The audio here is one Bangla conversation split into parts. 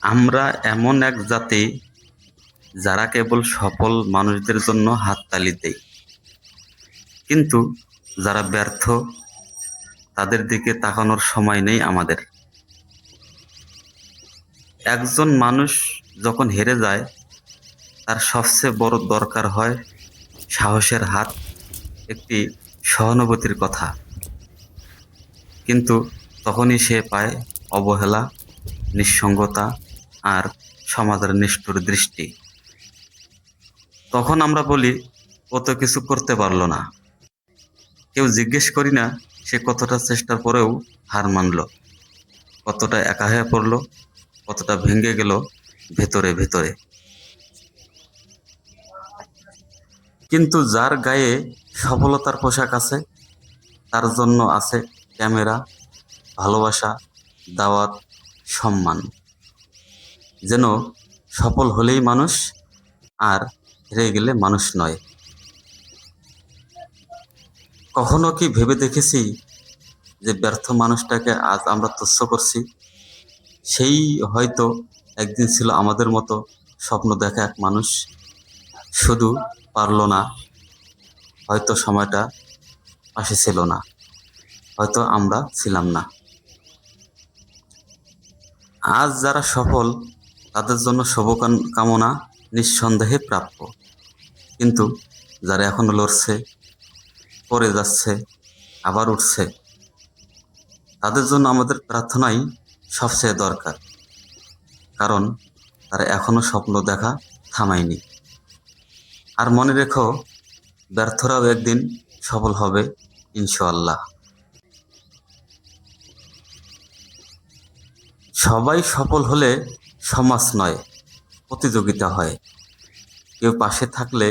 আমরা এমন এক জাতি যারা কেবল সফল মানুষদের জন্য হাততালি দেয়। কিন্তু যারা ব্যর্থ, তাদের দিকে তাকানোর সময় নেই আমাদের। একজন মানুষ যখন হেরে যায়, তার সবচেয়ে বড় দরকার হয় সাহসের হাত, একটি সহানুভূতির কথা। কিন্তু তখনই সে পায় অবহেলা নিঃসঙ্গতা আর সমাজের নিষ্ঠুর দৃষ্টি। তখন আমরা বলি, ও তো কিছু করতে পারল না। কেউ জিজ্ঞেস করি না, সে কতটা চেষ্টার পরেও হার মানল। কতটা একা হয়ে পড়ল, কতটা ভেঙে গেল ভেতরে ভেতরে। কিন্তু যার গায়ে সফলতার পোশাক আছে, তার জন্য আছে ক্যামেরা, ভালোবাসা, দাওয়াত সম্মান। যেন সফল হলেই মানুষ আর হেরে গেলে মানুষ নয়। কখনো কি ভেবে দেখেছি যে ব্যর্থ মানুষটাকে আজ আমরা তুচ্ছ করছি? সেই হয়তো একদিন ছিল আমাদের মতো স্বপ্ন দেখা এক মানুষ। শুধু পারল না, হয়তো সময়টা পাশে ছিল না, হয়তো আমরা ছিলাম না। আজ যারা সফল, তাদের জন্য শুভকামনা নিঃসন্দেহে প্রাপ্য। কিন্তু যারা এখনও লড়ছে, পড়ে যাচ্ছে, আবার উঠছে, তাদের জন্য আমাদের প্রার্থনাই সবচেয়ে দরকার। কারণ তারা এখনও স্বপ্ন দেখা থামায়নি। আর মনে রেখো, ব্যর্থরাও একদিন সফল হবে, ইনশাআল্লাহ। সবাই সফল হলে সমাজ নয় প্রতিযোগিতা হয়। কেউ পাশে থাকলে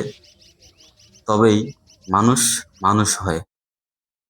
তবেই মানুষ মানুষ হয়।